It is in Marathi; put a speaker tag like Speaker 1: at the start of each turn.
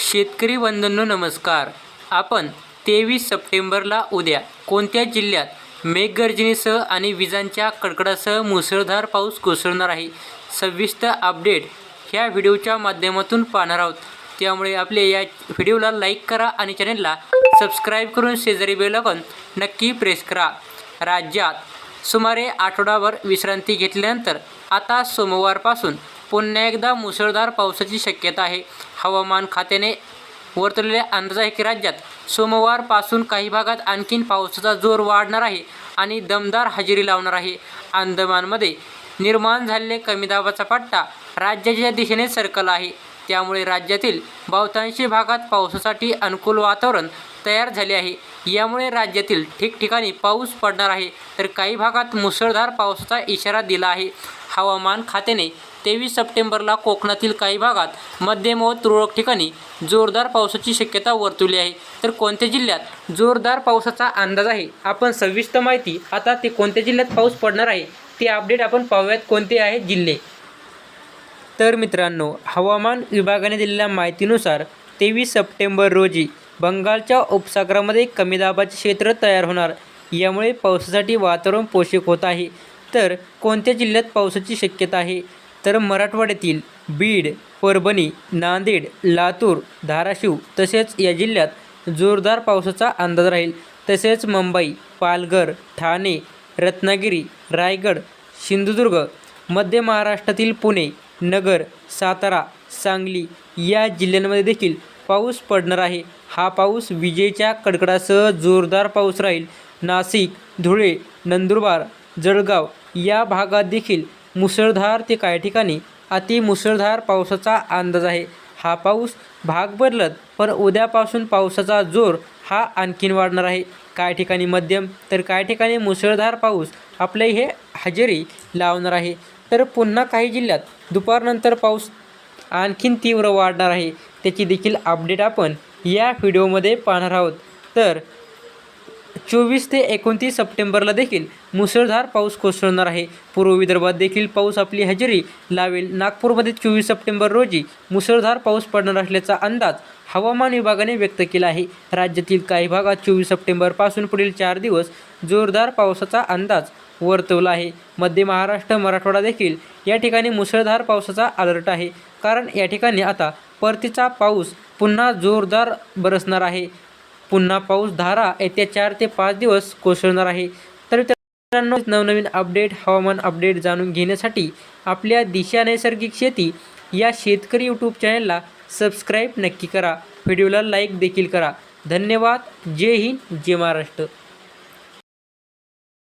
Speaker 1: शेतकरी बंधूंनो नमस्कार. आपण तेवीस सप्टेंबरला उद्या कोणत्या जिल्ह्यात मेघगर्जनेसह आणि विजांच्या कडकडासह मुसळधार पाऊस कोसळणार आहे? सविस्तर अपडेट ह्या व्हिडिओच्या माध्यमातून पाहणार आहोत. त्यामुळे आपले या व्हिडिओला लाईक करा आणि चॅनेलला सबस्क्राईब करून शेजारी बेल नक्की प्रेस करा. राज्यात सुमारे आठवडाभर विश्रांती घेतल्यानंतर आता सोमवारपासून पुन्हा एकदा मुसळधार पावसाची शक्यता आहे. हवामान खात्याने वर्तवलेल्या अंदाज आहे की राज्यात सोमवारपासून काही भागात आणखीन पावसाचा जोर वाढणार आहे आणि दमदार हजेरी लावणार आहे. अंदमानमध्ये निर्माण झालेले कमी दाबाचा पट्टा राज्याच्या दिशेने सरकला आहे. त्यामुळे राज्यातील बहुतांशी भागात पावसासाठी अनुकूल वातावरण तयार झाले आहे. यामुळे राज्यातील ठिकठिकाणी पाऊस पडणार आहे. तर काही भागात मुसळधार पावसाचा इशारा दिला आहे. हवामान खात्याने तेवीस सप्टेंबरला कोकणातील काही भागात मध्यम व तुरळक ठिकाणी जोरदार पावसाची शक्यता वर्तवली आहे. तर कोणत्या जिल्ह्यात जोरदार पावसाचा अंदाज आहे? आपण सविस्तर माहिती आता ते कोणत्या जिल्ह्यात पाऊस पडणार आहे ते अपडेट आपण पाहूयात कोणते आहे जिल्हे. तर मित्रांनो हवामान विभागाने दिलेल्या माहितीनुसार तेवीस सप्टेंबर रोजी बंगालच्या उपसागरामध्ये कमी दाबाचे क्षेत्र तयार होणार. यामुळे पावसासाठी वातावरण पोषक होत आहे. तर कोणत्या जिल्ह्यात पावसाची शक्यता आहे? तर मराठवाड्यातील बीड परभणी नांदेड लातूर धाराशिव तसेच या जिल्ह्यात जोरदार पावसाचा अंदाज राहील. तसेच मुंबई पालघर ठाणे रत्नागिरी रायगड सिंधुदुर्ग मध्य महाराष्ट्रातील पुणे नगर सातारा सांगली या जिल्ह्यांमध्ये देखील पाऊस पडणार आहे. हा पाऊस विजेच्या कडकडासह जोरदार पाऊस राहील. नाशिक धुळे नंदुरबार जळगाव या भागात देखील मुसळधार ते काही ठिकाणी अति मुसळधार पावसाचा अंदाज आहे. हा पाऊस भाग बदलत पण उद्यापासून पावसाचा जोर हा आणखीन वाढणार आहे. काही ठिकाणी मध्यम तर काही ठिकाणी मुसळधार पाऊस आपले हे हजेरी लावणार आहे. तर पुन्हा काही जिल्ह्यात दुपारनंतर पाऊस आणखीन तीव्र वाढणार आहे. त्याची देखील अपडेट आपण या व्हिडिओमध्ये पाहणार आहोत. तर चोवीस ते एकोणतीस सप्टेंबरला देखील मुसळधार पाऊस कोसळणार आहे. पूर्व विदर्भात देखील पाऊस आपली हजेरी लावेल. नागपूरमध्ये चोवीस सप्टेंबर रोजी मुसळधार पाऊस पडणार असल्याचा अंदाज हवामान विभागाने व्यक्त केला आहे. राज्यातील काही भागात चोवीस सप्टेंबरपासून पुढील चार दिवस जोरदार पावसाचा अंदाज वर्तवला आहे. मध्य महाराष्ट्र मराठवाडा देखील या ठिकाणी मुसळधार पावसाचा अलर्ट आहे. कारण या ठिकाणी आता परतीचा पाऊस पुन्हा जोरदार बरसणार आहे. पुन्हा पाऊस धारा येत्या चार ते पाच दिवस कोसळणार आहे. तर मित्रांनो नवनवीन अपडेट हवामान अपडेट जाणून घेण्यासाठी आपल्या दिशा नैसर्गिक शेती या शेतकरी यूट्यूब चॅनलला सबस्क्राईब नक्की करा. व्हिडिओला लाईक देखील करा. धन्यवाद. जय हिंद जय महाराष्ट्र.